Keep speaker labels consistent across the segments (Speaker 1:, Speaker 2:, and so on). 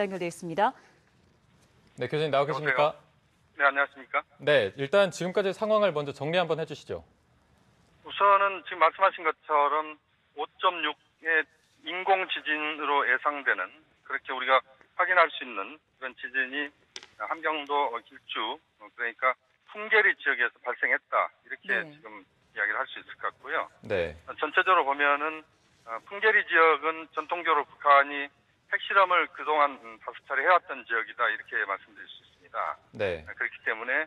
Speaker 1: 연결돼 있습니다.
Speaker 2: 네, 교수님 나와 계십니까?
Speaker 3: 네, 안녕하십니까?
Speaker 2: 네, 일단 지금까지 상황을 먼저 정리 한번 해주시죠.
Speaker 3: 우선은 지금 말씀하신 것처럼 5.6의 인공 지진으로 예상되는 그렇게 우리가 확인할 수 있는 그런 지진이 함경도 길주 그러니까 풍계리 지역에서 발생했다 이렇게
Speaker 1: 네.
Speaker 3: 지금 이야기를 할 수 있을 것 같고요.
Speaker 2: 네,
Speaker 3: 전체적으로 보면은 어, 풍계리 지역은 전통적으로 북한이 핵실험을 그동안 음, 다섯 차례 해왔던 지역이다 이렇게 말씀드릴 수 있습니다.
Speaker 2: 네,
Speaker 3: 그렇기 때문에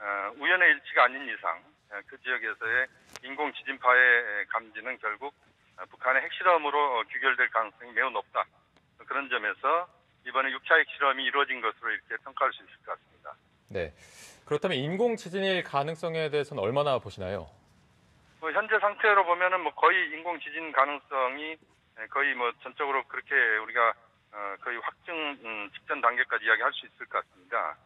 Speaker 3: 어, 우연의 일치가 아닌 이상 어, 그 지역에서의 인공 지진파의 감지는 결국 어, 북한의 핵실험으로 어, 규결될 가능성이 매우 높다. 그런 점에서 이번에 6차 핵실험이 이루어진 것으로 이렇게 평가할 수 있을 것 같습니다.
Speaker 2: 네. 그렇다면 인공 지진일 가능성에 대해서는 얼마나 보시나요?
Speaker 3: 뭐 현재 상태로 보면은 뭐 거의 인공 지진 가능성이 에, 거의 뭐 전적으로 그렇게 우리가 어, 거의 확증 음, 직전 단계까지 이야기할 수 있을 것 같습니다.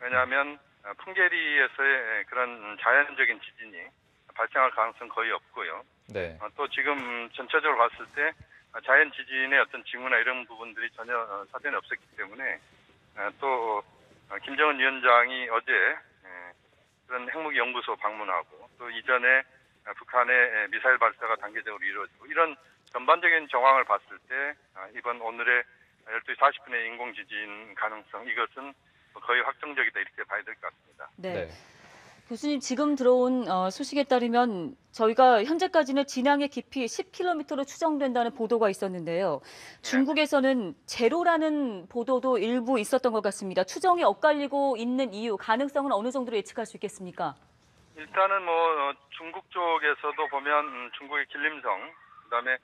Speaker 3: 왜냐하면 어, 풍계리에서의 그런 자연적인 지진이 발생할 가능성 거의 없고요.
Speaker 2: 네,
Speaker 3: 어, 또 지금 전체적으로 봤을 때 어, 자연 지진의 어떤 징후나 이런 부분들이 전혀 어, 사전에 없었기 때문에 어, 또 어, 김정은 위원장이 어제 에, 그런 핵무기 연구소 방문하고 또 이전에 어, 북한의 에, 미사일 발사가 단계적으로 이루어지고 이런 전반적인 정황을 봤을 때 아, 이번 오늘의 12시 40분의 인공 지진 가능성 이것은 거의 확정적이다 이렇게 봐야 될 것 같습니다.
Speaker 1: 네.
Speaker 2: 네,
Speaker 1: 교수님 지금 들어온 어, 소식에 따르면 저희가 현재까지는 진앙의 깊이 10km로 추정된다는 보도가 있었는데요. 중국에서는 제로라는 보도도 일부 있었던 것 같습니다. 추정이 엇갈리고 있는 이유, 가능성은 어느 정도로 예측할 수 있겠습니까?
Speaker 3: 일단은 뭐 어, 중국 쪽에서도 보면 음, 중국의 길림성 그다음에 에,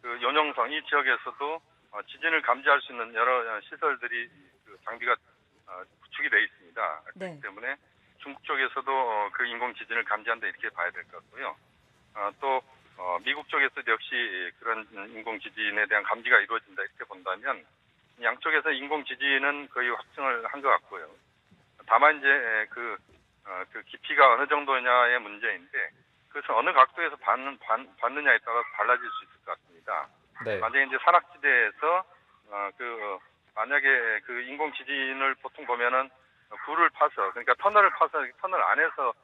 Speaker 3: 그 연영성 이 지역에서도 어, 지진을 감지할 수 있는 여러 어, 시설들이 그 장비가 어, 구축이 돼 있습니다.
Speaker 1: 네.
Speaker 3: 그렇기 때문에 중국 쪽에서도 어, 그 인공 지진을 감지한다 이렇게 봐야 될 것 같고요. 어, 또 어, 미국 쪽에서도 역시 그런 음, 인공 지진에 대한 감지가 이루어진다 이렇게 본다면 양쪽에서 인공 지진은 거의 확정을 한 것 같고요. 다만 이제 에, 그 어, 그 깊이가 어느 정도냐의 문제인데 그것은 어느 각도에서 받는, 받, 받느냐에 따라서 달라질 수 있을 것 같습니다.
Speaker 2: 네,
Speaker 3: 만약에 이제 산악지대에서 어, 그 어, 만약에 그 인공 지진을 보통 보면은 굴을 파서 그러니까 터널을 파서 터널 안에서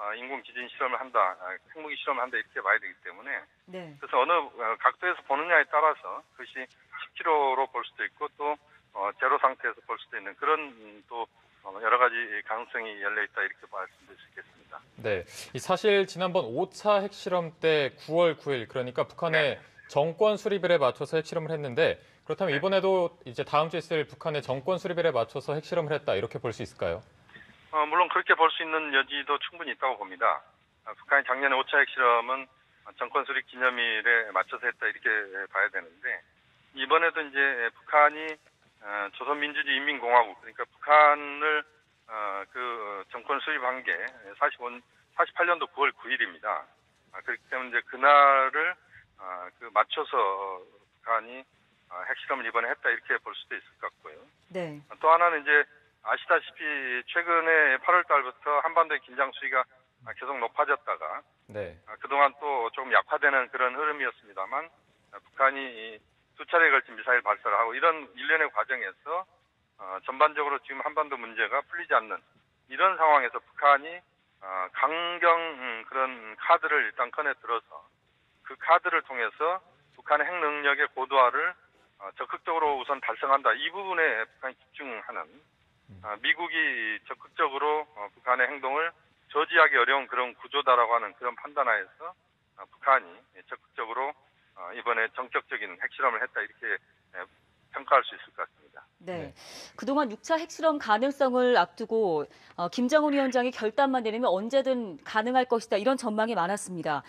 Speaker 3: 어, 인공 지진 실험을 한다, 아, 핵무기 실험을 한다 이렇게 봐야 되기 때문에
Speaker 1: 네.
Speaker 3: 그래서 어느 어, 각도에서 보느냐에 따라서 그것이 10km로 볼 수도 있고 또 어, 제로 상태에서 볼 수도 있는 그런 음, 또 어, 여러 가지 가능성이 열려 있다 이렇게 말씀드릴 수 있겠습니다.
Speaker 2: 네. 이 사실 지난번 5차 핵실험 때 9월 9일 그러니까 북한의 정권 수립일에 맞춰서 핵실험을 했는데 그렇다면 이번에도 이제 다음 주에 있을 북한의 정권 수립일에 맞춰서 핵실험을 했다 이렇게 볼 수 있을까요?
Speaker 3: 어, 물론 그렇게 볼 수 있는 여지도 충분히 있다고 봅니다. 아, 북한이 작년에 5차 핵실험은 정권 수립 기념일에 맞춰서 했다 이렇게 봐야 되는데 이번에도 이제 북한이 어, 조선민주주의 인민공화국 그러니까 북한을 어, 그 정권 수립한 게 45, 48년도 9월 9일입니다. 아, 그렇기 때문에 이제 그날을 아, 그 맞춰서 북한이 아, 핵실험을 이번에 했다 이렇게 볼 수도 있을 것 같고요.
Speaker 1: 네.
Speaker 3: 또 하나는 이제 아시다시피 최근에 8월 달부터 한반도의 긴장 수위가 계속 높아졌다가
Speaker 2: 네,
Speaker 3: 아, 그동안 또 조금 약화되는 그런 흐름이었습니다만 아, 북한이 이두 차례에 걸친 미사일 발사를 하고 이런 일련의 과정에서 어, 전반적으로 지금 한반도 문제가 풀리지 않는 이런 상황에서 북한이 어, 강경 음, 그런 카드를 일단 꺼내 들어서 그 카드를 통해서 북한의 핵 능력의 고도화를 어, 적극적으로 우선 달성한다. 이 부분에 북한이 집중하는 아, 미국이 적극적으로 어, 북한의 행동을 저지하기 어려운 그런 구조다라고 하는 그런 판단하에서 어, 북한이 적극적으로 어, 이번에 전격적인 핵실험을 했다 이렇게 예, 평가할 수 있을 것 같습니다.
Speaker 1: 네. 그동안 6차 핵실험 가능성을 앞두고 어, 김정은 위원장이 결단만 내리면 언제든 가능할 것이다 이런 전망이 많았습니다.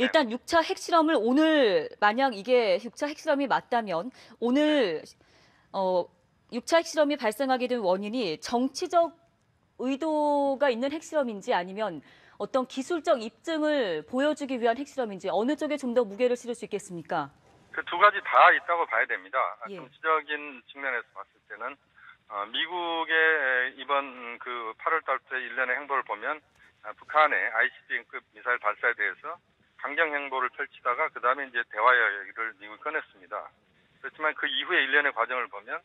Speaker 1: 일단 6차 핵실험을 오늘 만약 이게 6차 핵실험이 맞다면 오늘 어, 6차 핵실험이 발생하게 된 원인이 정치적 의도가 있는 핵실험인지 아니면 어떤 기술적 입증을 보여주기 위한 핵실험인지 어느 쪽에 좀 더 무게를 실을 수 있겠습니까?
Speaker 3: 그 두 가지 다 있다고 봐야 됩니다. 아,
Speaker 1: 예.
Speaker 3: 정치적인 측면에서 봤을 때는 어, 미국의 이번 그 8월 달부터 일련의 행보를 보면 아, 북한의 ICBM급 미사일 발사에 대해서 강경 행보를 펼치다가 그 다음에 이제 대화 이야기를 미국이 꺼냈습니다. 그렇지만 그 이후의 일련의 과정을 보면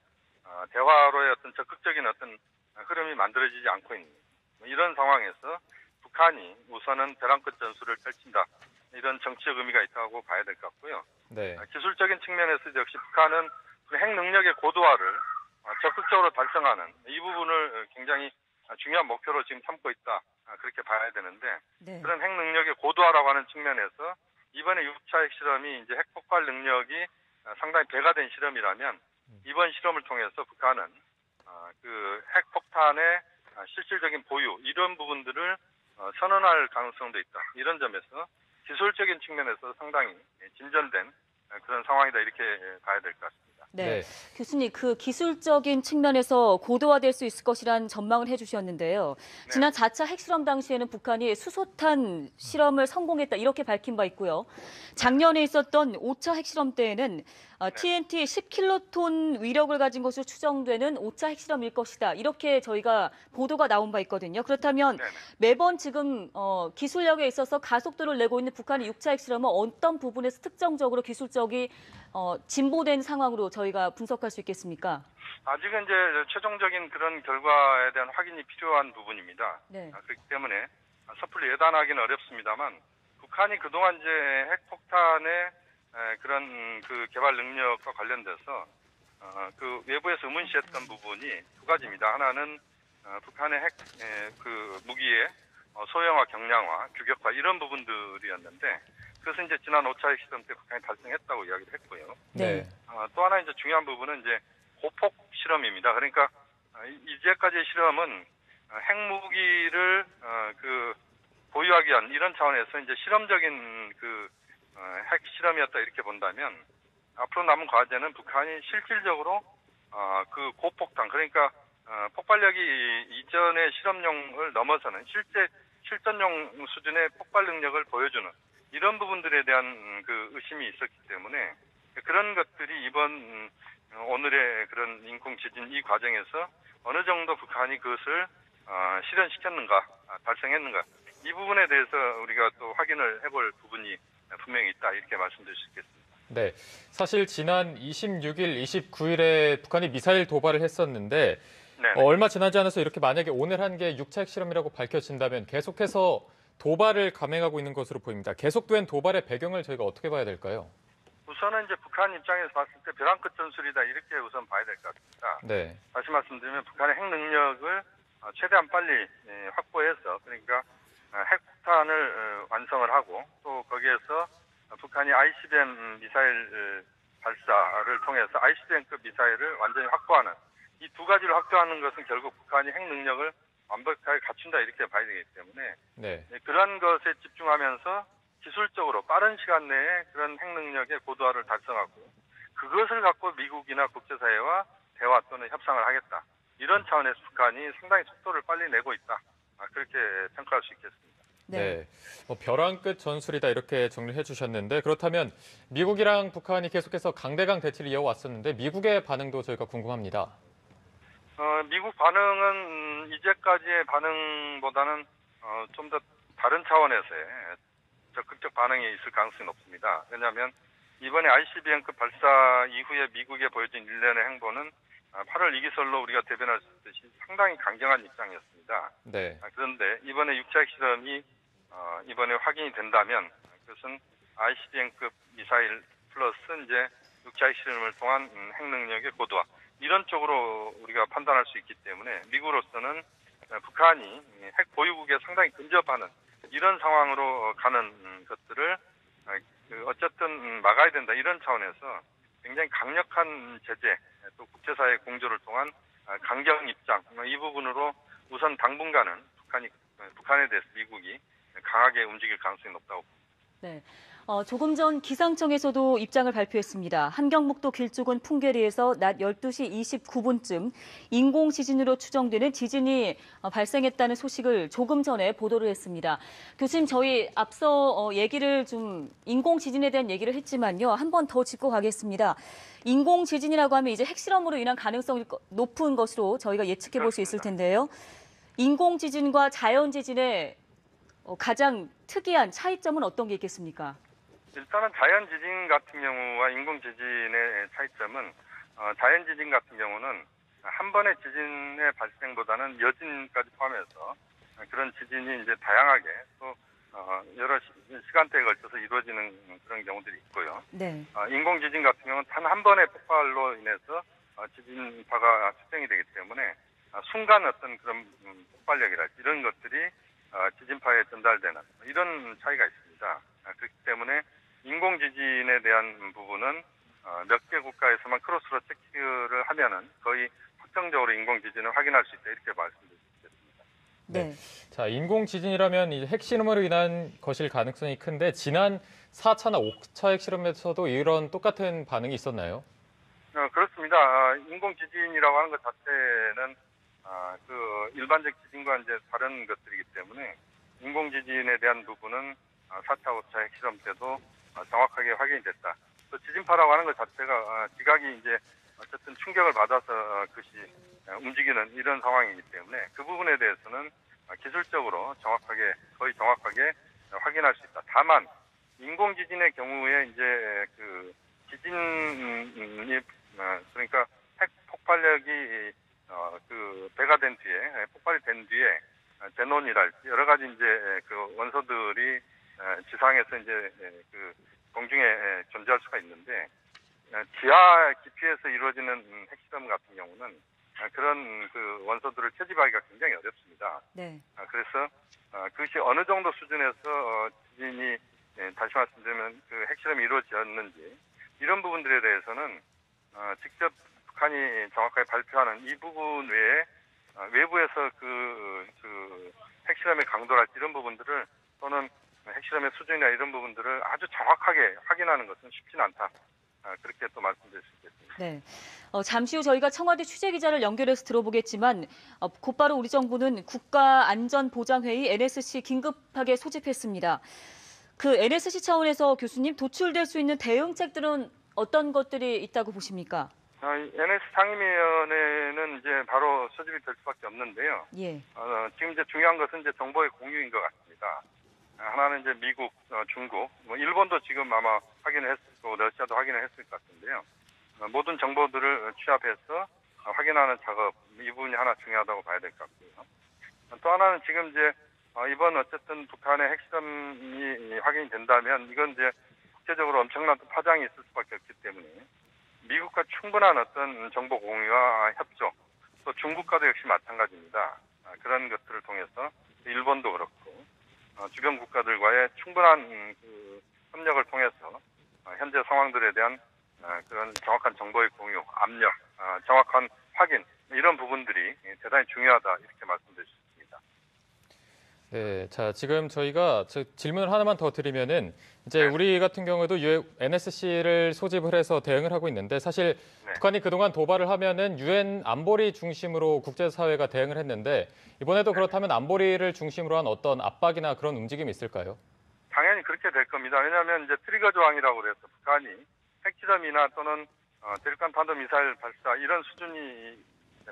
Speaker 3: 어, 대화로의 어떤 적극적인 어떤 흐름이 만들어지지 않고 있는 이런 상황에서 북한이 우선은 벼랑 끝 전술을 펼친다 이런 정치적 의미가 있다고 봐야 될 것 같고요.
Speaker 2: 네.
Speaker 3: 아, 기술적인 측면에서 역시 북한은 그핵 능력의 고도화를 아, 적극적으로 달성하는 이 부분을 굉장히 아, 중요한 목표로 지금 삼고 있다 아, 그렇게 봐야 되는데
Speaker 1: 네.
Speaker 3: 그런 핵 능력의 고도화라고 하는 측면에서 이번에 6차 핵 실험이 이제 핵 폭발 능력이 아, 상당히 배가 된 실험이라면 이번 실험을 통해서 북한은 아, 그 핵폭탄의 아, 실질적인 보유 이런 부분들을 어, 선언할 가능성도 있다. 이런 점에서 기술적인 측면에서 상당히 예, 진전된 아, 그런 상황이다 이렇게 예, 봐야 될 것 같습니다.
Speaker 1: 네. 교수님, 그 기술적인 측면에서 고도화될 수 있을 것이란 전망을 해주셨는데요. 지난 4차 핵실험 당시에는 북한이 수소탄 실험을 성공했다 이렇게 밝힌 바 있고요. 작년에 있었던 5차 핵실험 때에는 어, TNT 10킬로톤 위력을 가진 것으로 추정되는 5차 핵실험일 것이다 이렇게 저희가 보도가 나온 바 있거든요. 그렇다면
Speaker 3: 네네.
Speaker 1: 매번 지금 어, 기술력에 있어서 가속도를 내고 있는 북한의 6차 핵실험은 어떤 부분에서 특정적으로 기술적이 어, 진보된 상황으로 저 희가 분석할 수 있겠습니까?
Speaker 3: 아직은 이제 최종적인 그런 결과에 대한 확인이 필요한 부분입니다.
Speaker 1: 네.
Speaker 3: 아, 그렇기 때문에 섣불리 예단하기는 어렵습니다만 북한이 그동안 이제 핵폭탄의 에, 그런 음, 그 개발 능력과 관련돼서 어, 그 외부에서 의문시했던 부분이 두 가지입니다. 하나는 어, 북한의 핵 그 무기의 어, 소형화, 경량화, 규격화 이런 부분들이었는데 그것은 이제 지난 5차 핵시험 때 북한이 달성했다고 이야기를 했고요.
Speaker 2: 네.
Speaker 3: 어, 또 하나 이제 중요한 부분은 이제 고폭 실험입니다. 그러니까 어, 이- 이제까지의 실험은 어, 핵무기를 어, 그 보유하기 위한 이런 차원에서 이제 실험적인 그 어, 핵 실험이었다 이렇게 본다면 앞으로 남은 과제는 북한이 실질적으로 어, 그 고폭탄 그러니까 어, 폭발력이 이전의 실험용을 넘어서는 실제 실전용 수준의 폭발 능력을 보여주는 이런 부분들에 대한 음, 그 의심이 있었기 때문에 그런 것들이 이번 음, 어, 오늘의 그런 인공 지진 이 과정에서 어느 정도 북한이 그것을 어, 실현시켰는가 아, 달성했는가 이 부분에 대해서 우리가 또 확인을 해볼 부분이 분명히 있다 이렇게 말씀드릴 수 있겠습니다.
Speaker 2: 네. 사실 지난 26일, 29일에 북한이 미사일 도발을 했었는데
Speaker 3: 네.
Speaker 2: 어, 얼마 지나지 않아서 이렇게 만약에 오늘 한 게 6차 핵실험이라고 밝혀진다면 계속해서 도발을 감행하고 있는 것으로 보입니다. 계속된 도발의 배경을 저희가 어떻게 봐야 될까요?
Speaker 3: 우선은 이제 북한 입장에서 봤을 때 벼랑 끝 전술이다 이렇게 우선 봐야 될 것 같습니다.
Speaker 2: 네.
Speaker 3: 다시 말씀드리면 북한의 핵 능력을 어, 최대한 빨리 예, 확보해서 그러니까 어, 핵폭탄을 어, 완성을 하고 또 거기에서 어, 북한이 ICBM 미사일 어, 발사를 통해서 ICBM급 미사일을 완전히 확보하는 이 두 가지를 확보하는 것은 결국 북한이 핵 능력을 완벽하게 갖춘다 이렇게 봐야 되기 때문에
Speaker 2: 네.
Speaker 3: 예, 그런 것에 집중하면서 기술적으로 빠른 시간 내에 그런 핵 능력의 고도화를 달성하고 그것을 갖고 미국이나 국제사회와 대화 또는 협상을 하겠다. 이런 차원에서 북한이 상당히 속도를 빨리 내고 있다. 아, 그렇게 평가할 수 있겠습니다.
Speaker 2: 네. 뭐 벼랑 끝 전술이다 이렇게 정리해 주셨는데 그렇다면 미국이랑 북한이 계속해서 강대강 대치를 이어왔었는데 미국의 반응도 저희가 궁금합니다.
Speaker 3: 어, 미국 반응은 음, 이제까지의 반응보다는 어, 좀 더 다른 차원에서의 적극적 반응이 있을 가능성이 높습니다. 왜냐하면 이번에 ICBM급 발사 이후에 미국에 보여진 일련의 행보는 아, 8월 이기설로 우리가 대변할 수 있듯이 상당히 강경한 입장이었습니다.
Speaker 2: 네.
Speaker 3: 아, 그런데 이번에 6차 핵실험이 어, 이번에 확인이 된다면 그것은 ICBM급 미사일 플러스 이제 6차 핵실험을 통한 음, 핵 능력의 고도화 이런 쪽으로 우리가 판단할 수 있기 때문에 미국으로서는 어, 북한이 핵 보유국에 상당히 근접하는 이런 상황으로 가는 음, 것들을 어, 그 어쨌든 음, 막아야 된다 이런 차원에서 굉장히 강력한 제재 또 국제사회 공조를 통한 아, 강경 입장 뭐이 부분으로 우선 당분간은 북한이 어, 북한에 대해서 미국이 강하게 움직일 가능성이 높다고
Speaker 1: 네. 어, 조금 전 기상청에서도 입장을 발표했습니다. 한경북도 길쭉은 풍계리에서 낮 12시 29분쯤 인공 지진으로 추정되는 지진이 어, 발생했다는 소식을 조금 전에 보도를 했습니다. 교수님, 저희 앞서 어, 얘기를 좀 인공 지진에 대한 얘기를 했지만요. 한 번 더 짚고 가겠습니다. 인공 지진이라고 하면 이제 핵실험으로 인한 가능성이 거- 높은 것으로 저희가 예측해 볼 수 있을 텐데요. 인공 지진과 자연 지진의 어, 가장 특이한 차이점은 어떤 게 있겠습니까?
Speaker 3: 일단은 자연 지진 같은 경우와 인공 지진의 차이점은 어, 자연 지진 같은 경우는 한 번의 지진의 발생보다는 여진까지 포함해서 그런 지진이 이제 다양하게 또 어, 여러 시, 시간대에 걸쳐서 이루어지는 그런 경우들이 있고요.
Speaker 1: 네.
Speaker 3: 어, 인공 지진 같은 경우는 단 한 번의 폭발로 인해서 어, 지진파가 측정이 되기 때문에 어, 순간 어떤 그런 음, 폭발력이랄지 이런 것들이 어, 지진파에 전달되는 이런 차이가 있습니다. 아, 그렇기 때문에 인공 지진에 대한 부분은 어, 몇개 국가에서만 크로스로 체크를 하면은 거의 확정적으로 인공 지진을 확인할 수 있다 이렇게 말씀드릴 수 있겠습니다.
Speaker 1: 네.
Speaker 2: 자, 인공 지진이라면 이제 핵실험으로 인한 것일 가능성이 큰데 지난 4차나 5차 핵실험에서도 이런 똑같은 반응이 있었나요?
Speaker 3: 어, 그렇습니다. 아, 인공 지진이라고 하는 것 자체는 아, 그 일반적 지진과 이제 다른 것들이기 때문에 인공 지진에 대한 부분은 아, 4차, 5차 핵실험 때도 아, 정확하게 확인이 됐다. 또 지진파라고 하는 것 자체가 아, 지각이 이제 어쨌든 충격을 받아서 어, 그것이 어, 움직이는 이런 상황이기 때문에 그 부분에 대해서는 아, 기술적으로 정확하게 거의 정확하게 어, 확인할 수 있다. 다만 인공 지진의 경우에 이제 그 지진이 어, 그러니까 핵 폭발력이 어, 그 배가 된 뒤에 예, 폭발이 된 뒤에 어, 제논이랄지 여러 가지 이제 그 원소들이 어, 지상에서 이제 예, 그 공중에 예, 존재할 수가 있는데 어, 지하 깊이에서 이루어지는 음, 핵실험 같은 경우는 어, 그런 그 원소들을 채집하기가 굉장히 어렵습니다.
Speaker 1: 네.
Speaker 3: 아, 그래서 어, 그것이 어느 정도 수준에서 어, 지진이 예, 다시 말씀드리면 그 핵실험이 이루어졌는지 이런 부분들에 대해서는 어, 직접 북한이 정확하게 발표하는 이 부분 외에 어, 외부에서 그, 그 핵실험의 강도랄지 이런 부분들을 또는 핵실험의 수준이나 이런 부분들을 아주 정확하게 확인하는 것은 쉽지는 않다. 아, 그렇게 또 말씀드릴 수 있겠습니다.
Speaker 1: 네. 어, 잠시 후 저희가 청와대 취재 기자를 연결해서 들어보겠지만 어, 곧바로 우리 정부는 국가안전보장회의 NSC 긴급하게 소집했습니다. 그 NSC 차원에서 교수님 도출될 수 있는 대응책들은 어떤 것들이 있다고 보십니까?
Speaker 3: 아, 이 NS 상임위원회는 이제 바로 소집이 될 수밖에 없는데요.
Speaker 1: 예.
Speaker 3: 어, 지금 이제 중요한 것은 이제 정보의 공유인 것 같습니다. 아, 하나는 이제 미국, 어, 중국, 뭐 일본도 지금 아마 확인을 했을 거고 러시아도 확인을 했을 것 같은데요. 어, 모든 정보들을 취합해서 어, 확인하는 작업 이 부분이 하나 중요하다고 봐야 될 것 같고요. 어, 또 하나는 지금 이제 어, 이번 어쨌든 북한의 핵실험이 확인이 된다면 이건 이제 국제적으로 엄청난 또 파장이 있을 수밖에 없기 때문에 미국과 충분한 어떤 정보 공유와 협조 또 중국과도 역시 마찬가지입니다. 아, 그런 것들을 통해서 일본도 그렇고 어, 주변 국가들과의 충분한 음, 그 협력을 통해서 어, 현재 상황들에 대한 어, 그런 정확한 정보의 공유, 압력, 어, 정확한 확인 이런 부분들이 대단히 중요하다 이렇게 말씀드릴 수.
Speaker 2: 네, 자 지금 저희가 저 질문을 하나만 더 드리면은 이제
Speaker 3: 네.
Speaker 2: 우리 같은 경우에도 NSC를 소집을 해서 대응을 하고 있는데 사실
Speaker 3: 네.
Speaker 2: 북한이 그동안 도발을 하면은 유엔 안보리 중심으로 국제사회가 대응을 했는데 이번에도 그렇다면 안보리를 중심으로 한 어떤 압박이나 그런 움직임이 있을까요?
Speaker 3: 당연히 그렇게 될 겁니다. 왜냐하면 이제 트리거 조항이라고 그래서 북한이 핵실험이나 또는 어, 대륙간 탄도 미사일 발사 이런 수준이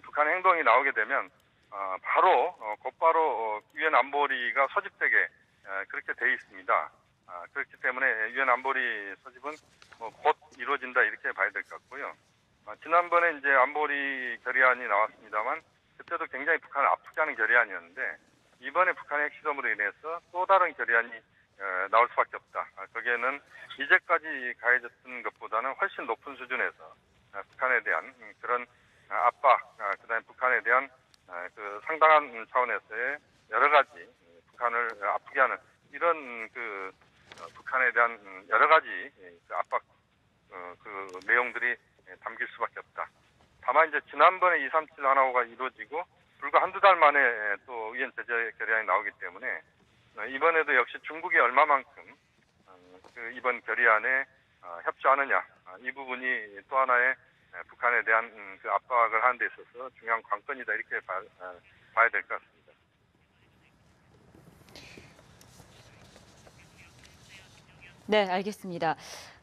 Speaker 3: 북한의 행동이 나오게 되면 어, 바로 어, 곧바로 어, 유엔 안보리가 소집되게 에, 그렇게 돼 있습니다. 아, 그렇기 때문에 유엔 안보리 소집은 뭐곧 이루어진다 이렇게 봐야 될 것 같고요. 아, 지난번에 이제 안보리 결의안이 나왔습니다만 그때도 굉장히 북한을 아프게 하는 결의안이었는데 이번에 북한의 핵실험으로 인해서 또 다른 결의안이 에, 나올 수밖에 없다. 아, 거기에는 이제까지 가해졌던 것보다는 훨씬 높은 수준에서 아, 북한에 대한 음, 그런 아, 압박, 아, 그다음에 북한에 대한 아, 그 상당한 차원에서의 여러 가지 음, 북한을 아프게 하는 이런 그 어, 북한에 대한 음, 여러 가지 예, 그 압박 어, 그 내용들이 예, 담길 수밖에 없다. 다만 이제 지난번에 237 하나호가 이루어지고 불과 한두 달 만에 또 위원 제재 결의안이 나오기 때문에 어, 이번에도 역시 중국이 얼마만큼 어, 그 이번 결의안에 어, 협조하느냐 아, 이 부분이 또 하나의 에, 북한에 대한 음, 그 압박을 하는 데 있어서 중요한 관건이다 이렇게 봐, 어, 봐야 될 것 같습니다.
Speaker 1: 네, 알겠습니다.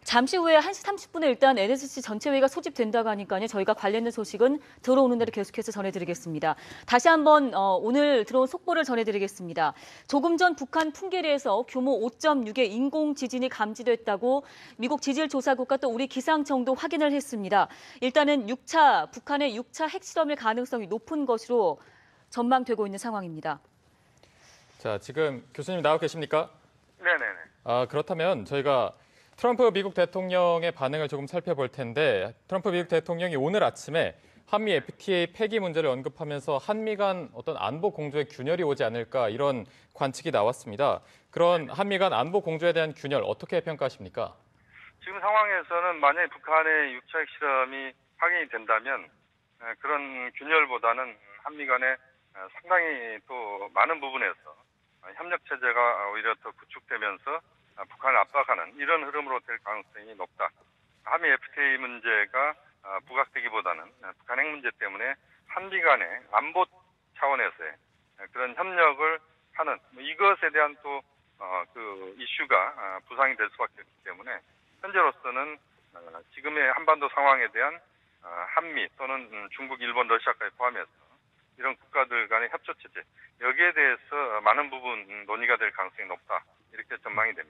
Speaker 1: 잠시 후에 1시 30분에 일단 NSC 전체 회의가 소집된다고 하니까요. 저희가 관련된 소식은 들어오는 대로 계속해서 전해드리겠습니다. 다시 한번 어, 오늘 들어온 속보를 전해드리겠습니다. 조금 전 북한 풍계리에서 규모 5.6의 인공 지진이 감지됐다고 미국 지질조사국과 또 우리 기상청도 확인을 했습니다. 일단은 6차 북한의 6차 핵실험일 가능성이 높은 것으로 전망되고 있는 상황입니다.
Speaker 2: 자, 지금 교수님 나와 계십니까?
Speaker 3: 네네네.
Speaker 2: 아, 그렇다면 저희가 트럼프 미국 대통령의 반응을 조금 살펴볼 텐데 트럼프 미국 대통령이 오늘 아침에 한미 FTA 폐기 문제를 언급하면서 한미 간 어떤 안보 공조에 균열이 오지 않을까 이런 관측이 나왔습니다. 그런 한미 간 안보 공조에 대한 균열 어떻게 평가하십니까?
Speaker 3: 지금 상황에서는 만약에 북한의 6차 핵실험이 확인이 된다면 에, 그런 균열보다는 한미 간에 에, 상당히 또 많은 부분에서 어, 협력 체제가 오히려 더 구축되면서 이런 흐름으로 될 가능성이 높다. 한미 FTA 문제가 아, 부각되기보다는 에, 북한 핵 문제 때문에 한미 간의 안보 차원에서의 에, 그런 협력을 하는 뭐 이것에 대한 또 어, 그 이슈가 아, 부상이 될 수밖에 없기 때문에 현재로서는 어, 지금의 한반도 상황에 대한 어, 한미 또는 음, 중국, 일본, 러시아까지 포함해서 이런 국가들 간의 협조 체제 여기에 대해서 많은 부분 음, 논의가 될 가능성이 높다 이렇게 전망이 됩니다.